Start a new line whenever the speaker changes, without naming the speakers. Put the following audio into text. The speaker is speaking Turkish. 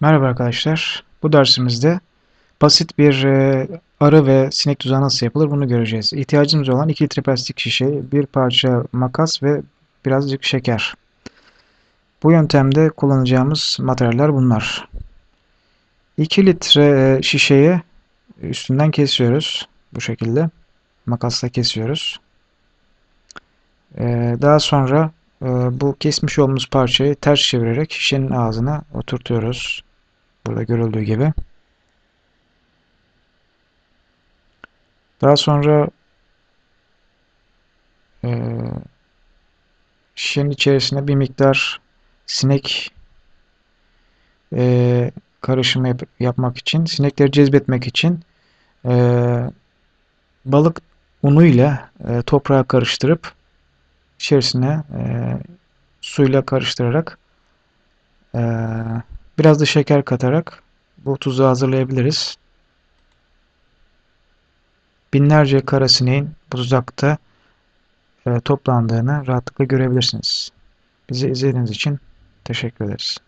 Merhaba arkadaşlar. Bu dersimizde basit bir e, arı ve sinek tuzağı nasıl yapılır bunu göreceğiz. İhtiyacımız olan 2 litre plastik şişe, bir parça makas ve birazcık şeker. Bu yöntemde kullanacağımız materyaller bunlar. 2 litre e, şişeyi üstünden kesiyoruz. Bu şekilde. Makasla kesiyoruz. E, daha sonra e, bu kesmiş olduğumuz parçayı ters çevirerek şişenin ağzına oturtuyoruz. Burada görüldüğü gibi. Daha sonra e, şişenin içerisine bir miktar sinek e, karışımı yap yapmak için, sinekleri cezbetmek için e, balık unu ile e, toprağa karıştırıp içerisine e, suyla karıştırarak e, biraz da şeker katarak bu tuzu hazırlayabiliriz. Binlerce kara sineğin bu tuzakta e, toplandığını rahatlıkla görebilirsiniz. Bizi izlediğiniz için teşekkür ederiz.